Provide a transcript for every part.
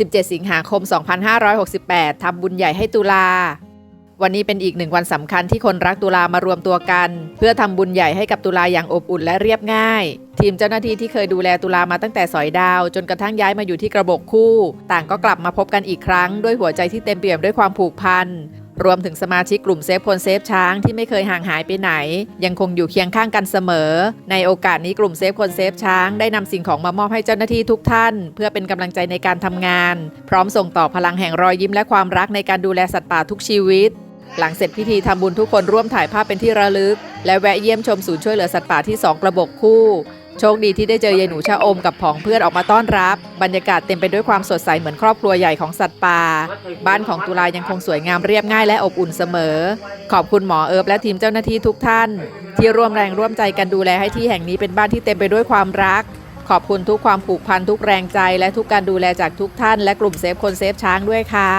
17 สิงหาคม 2568 ทำบุญใหญ่ให้ตุลา วันนี้เป็นอีกหนึ่งวันสำคัญที่คนรักตุลามารวมตัวกัน เพื่อทำบุญใหญ่ให้กับตุลาอย่างอบอุ่นและเรียบง่าย ทีมเจ้าหน้าที่ที่เคยดูแลตุลามาตั้งแต่สอยดาว จนกระทั่งย้ายมาอยู่ที่กระบอกคู่ ต่างก็กลับมาพบกันอีกครั้ง ด้วยหัวใจที่เต็มเปี่ยมด้วยความผูกพัน รวมถึงสมาชิกกลุ่มเซฟคนเซฟช้างที่ไม่เคยห่างหายไปไหน ยังคงอยู่เคียงข้างกันเสมอ ในโอกาสนี้กลุ่มเซฟคนเซฟช้างได้นำสิ่งของมามอบให้เจ้าหน้าที่ทุกท่าน เพื่อเป็นกำลังใจในการทำงาน พร้อมส่งต่อพลังแห่งรอยยิ้มและความรักในการดูแลสัตว์ป่าทุกชีวิต หลังเสร็จพิธีทำบุญทุกคนร่วมถ่ายภาพเป็นที่ระลึก และแวะเยี่ยมชมศูนย์ช่วยเหลือสัตว์ป่าที่สองกระบอกคู่ โชคดีที่ได้เจอยายหนูชะอมกับผองเพื่อนออกมาต้อนรับ บรรยากาศเต็มไปด้วยความสดใสเหมือนครอบครัวใหญ่ของสัตว์ป่า บ้านของตุลายังคงสวยงามเรียบง่ายและอบอุ่นเสมอ ขอบคุณหมอเอิบและทีมเจ้าหน้าที่ทุกท่าน ที่ร่วมแรงร่วมใจกันดูแลให้ที่แห่งนี้เป็นบ้านที่เต็มไปด้วยความรัก ขอบคุณทุกความผูกพันทุกแรงใจ และทุกการดูแลจากทุกท่าน และกลุ่มเซฟคนเซฟช้างด้วยค่ะ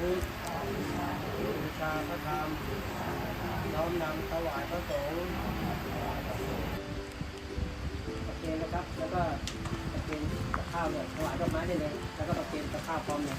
พุทธบูชาพระธรรมน้อมนำถวายพระสงฆ์ประเคนนะครับ แล้วก็ประเคนกับข้าวเนี่ยถวายดอกไม้ได้เลย แล้วก็ประเคนกับข้าวพร้อมเลย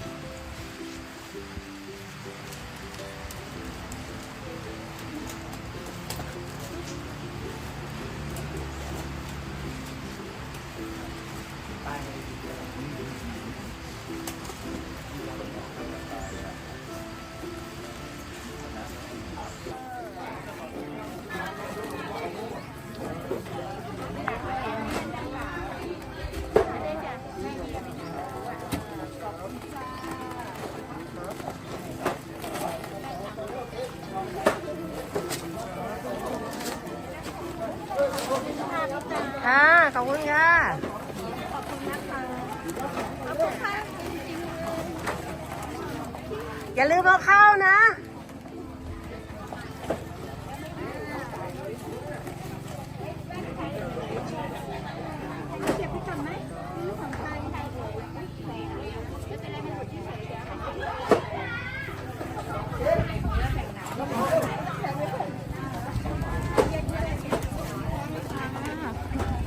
อย่าลืมเอาเข้านะ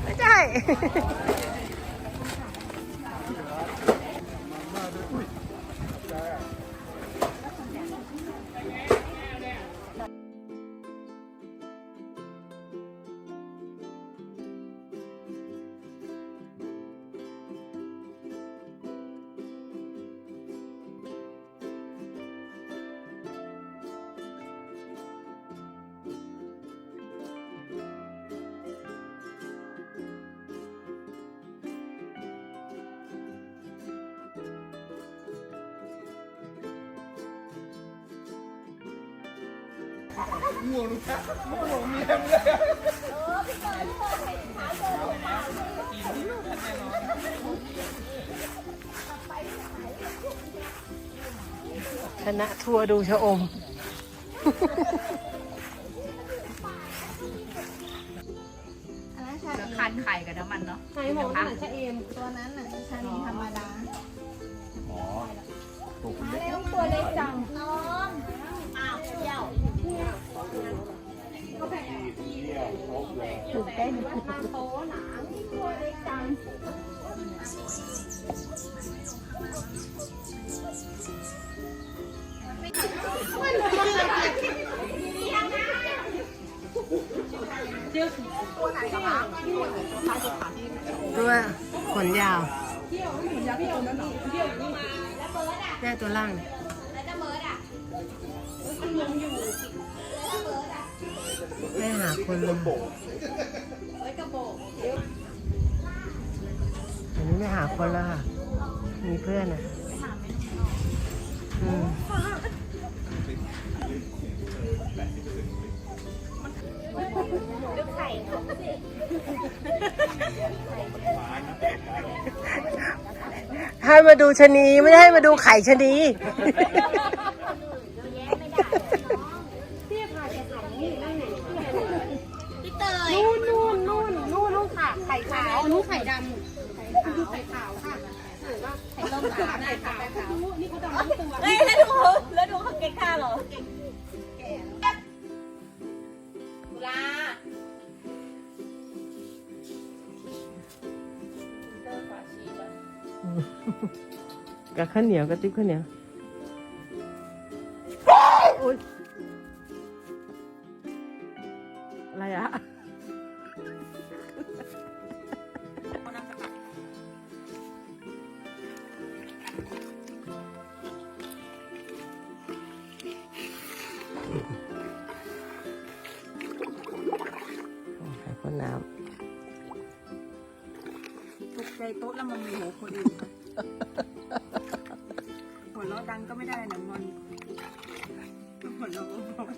ไม่ใช่ คณะทัวร์ดูชะอม คันไข่กับน้ำมันเนาะไข่หมูน่ะชะเอม ตัวนั้นน่ะชะนีธรรมดามา ตื่นเต้นมาโตหนาตัวเล็กจังตัว ขนยาวแม่ตัวล่างเนี่ยแม่หาคนลงอันนี้ไม่หาคนแล้วค่ะ มีเพื่อนอะอืมให้มาดูชะนีไม่ได้ให้มาดูไข่ชะนี พี่เตยนู่นนู่นนู่นนู่นนู่นค่ะ ไข่ขาวนู่นไข่ดำไข่ขาวไข่ขาวค่ะหรือว่าไข่ต้มค่ะไข่ขาวขาวนี่ เขาดำทั้งตัวเฮ้ยแล้วดูเขาแล้วดูเขาเก่งข้าเหรอเก่งแก่แล้วตุลากับข้าวเหนียวกับติ๊บข้าวเหนียวอุ๊ย นน้ตกใจโต๊ะแล้วมันมีหัวคนอื่นค่ะหัวเราะดังก็ไม่ได้นะงอนหัวเราะก็บอก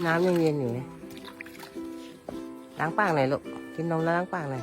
ำน้ำยังเย็นอยู่เลยล้างปากหน่อยลูกกินนมแล้วล้างปากหน่อย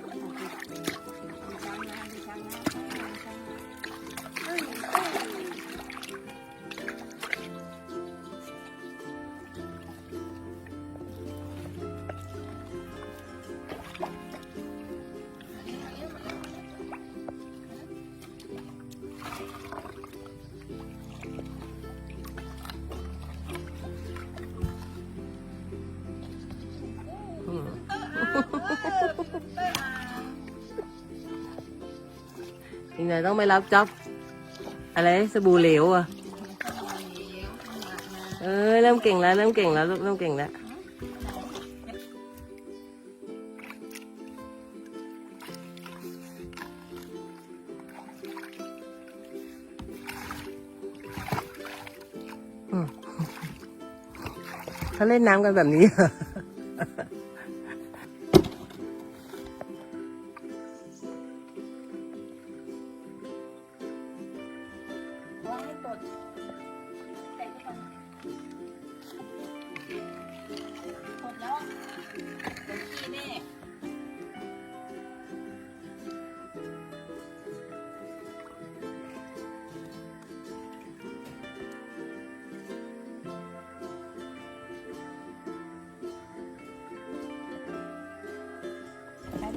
อีกหน่อยต้องไปรับจ็อบอะไรสบู่เหลวอะ เออเริ่มเก่งแล้วเริ่มเก่งแล้วลูกเริ่มเก่งแล้วเขาเล่นน้ำกันแบบนี้เหรอ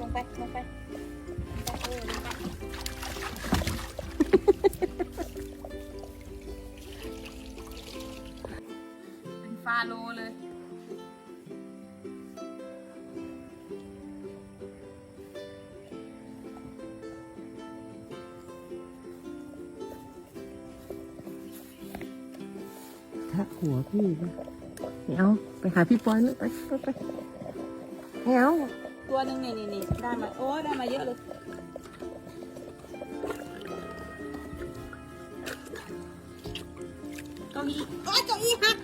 ลงไปลงไปลงไปเออลงไปเป็นฟาโลเลยทักหัวพี่นะไม่เอา ไปหาพี่ปอยนู่นไปไปไปไม่เอา ตัวหนึ่งนี่นี่นี่ได้มาโอ้ได้มาเยอะเลยเก้าอี้โอ้ยเก้าอี้หัก